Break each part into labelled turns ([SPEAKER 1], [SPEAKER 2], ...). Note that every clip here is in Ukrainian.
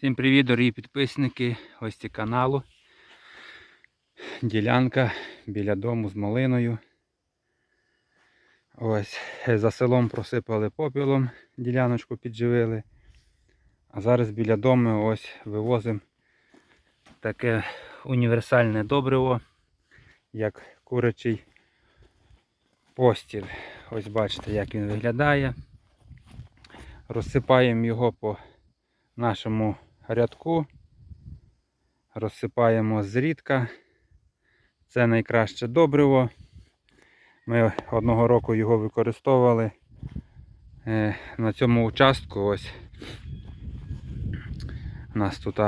[SPEAKER 1] Всім привіт, дорогі підписники, гості каналу. Ділянка біля дому з малиною. Ось за селом просипали попілом, діляночку підживили. А зараз біля дому ось вивозимо таке універсальне добриво, як курячий постіль. Ось бачите, як він виглядає. Розсипаємо його по нашому рядку. Розсипаємо зрідка. Це найкраще добриво. Ми одного року його використовували е, на цьому участку. Ось у нас тут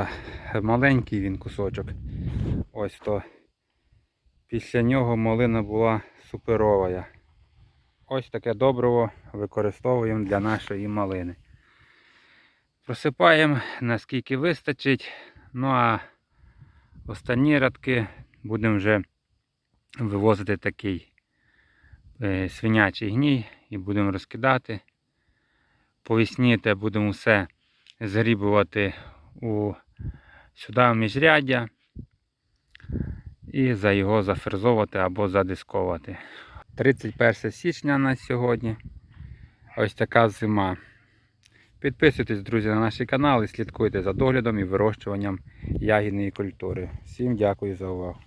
[SPEAKER 1] маленький він кусочок. Ось то. Після нього малина була суперова. Ось таке добриво використовуємо для нашої малини. Просипаємо наскільки вистачить. Ну а останні радки будемо вже вивозити такий е, свинячий гній і будемо розкидати. По весні те будемо все згрібувати у, сюди в міжряддя і за його зафрезовувати або задисковувати. 31 січня на сьогодні. Ось така зима. Підписуйтесь, друзі, на наш канал і слідкуйте за доглядом і вирощуванням ягідної культури. Всім дякую за увагу.